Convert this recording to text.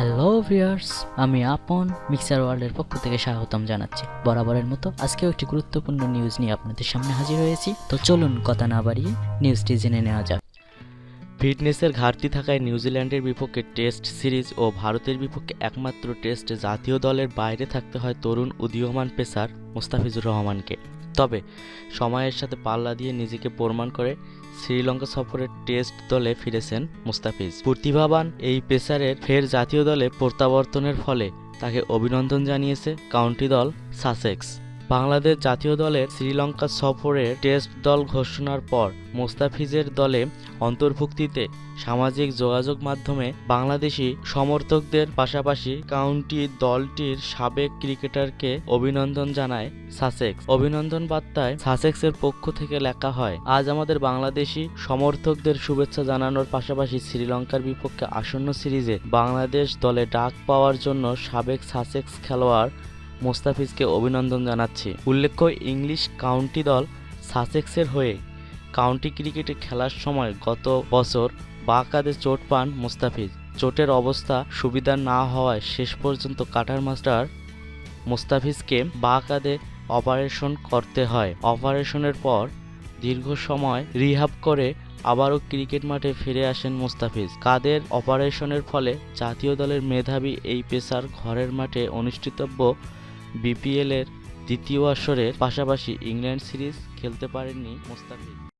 Hello viewers আমি আপন mixer ওয়ার্ল্ডের পক্ষ থেকে স্বাগতম জানাচ্ছি। বরাবরের মতো আজকেও একটি গুরুত্বপূর্ণ নিউজ নিয়ে আপনাদের সামনে হাজির হয়েছি। তো চলুন কথা না বাড়িয়ে নিউজটি জেনে নেওয়া যাক। ফিটনেসের ঘাটতি থাকায় নিউজিল্যান্ডের বিপক্ষে টেস্ট সিরিজ ও ভারতের বিপক্ষে একমাত্র টেস্টে জাতীয় দলের বাইরে থাকতে হয় তরুণ উদীয়মান পেসার মোস্তাফিজুর রহমানকে। তবে সময়ের সাথে পাল্লা দিয়ে নিজেকে প্রমাণ করে শ্রীলঙ্কা সফরের টেস্ট দলে ফিরেছেন মুস্তাফিজ। প্রতিভাবান এই পেসারের ফের জাতীয় দলে প্রত্যাবর্তনের ফলে তাকে অভিনন্দন জানিয়েছে কাউন্টি দল সাসেক্স। বাংলাদেশ জাতীয় দলের শ্রীলঙ্কা সফরের টেস্ট দল ঘোষণার পর মোস্তাফিজের দলে অন্তর্ভুক্তিতে সামাজিক যোগাযোগ মাধ্যমে বাংলাদেশি সমর্থকদের পাশাপাশি কাউন্টি দলটির সাবেক ক্রিকেটারকে অভিনন্দন জানায় সাসেক্স। অভিনন্দন বার্তায় সাসেক্সের পক্ষ থেকে লেখা হয়, আজ আমাদের বাংলাদেশি সমর্থকদের শুভেচ্ছা জানানোর পাশাপাশি শ্রীলঙ্কার বিপক্ষে আসন্ন সিরিজে বাংলাদেশ দলে ডাক পাওয়ার জন্য সাবেক সাসেক্স খেলোয়াড় মোস্তাফিজকে অভিনন্দন জানাচ্ছি। উল্লেখ্য, ইংলিশ কাউন্টি দল সাসেক্সের হয়ে কাউন্টি ক্রিকেটে খেলার সময় গত বছর বা কাঁধে চোট পান মোস্তাফিজ। চোটের অবস্থা সুবিধা না হওয়ায় শেষ পর্যন্ত কাটার মাস্টার মোস্তাফিজকে বা কাঁধে অপারেশন করতে হয়। অপারেশনের পর দীর্ঘ সময় রিহাব করে আবারও ক্রিকেট মাঠে ফিরে আসেন মোস্তাফিজ। কাদের অপারেশনের ফলে জাতীয় দলের মেধাবী এই পেসার ঘরের মাঠে অনুষ্ঠিতব্য বিপিএলের দ্বিতীয় আসরের পাশাপাশি ইংল্যান্ড সিরিজ খেলতে পারেননি মোস্তাফিজ।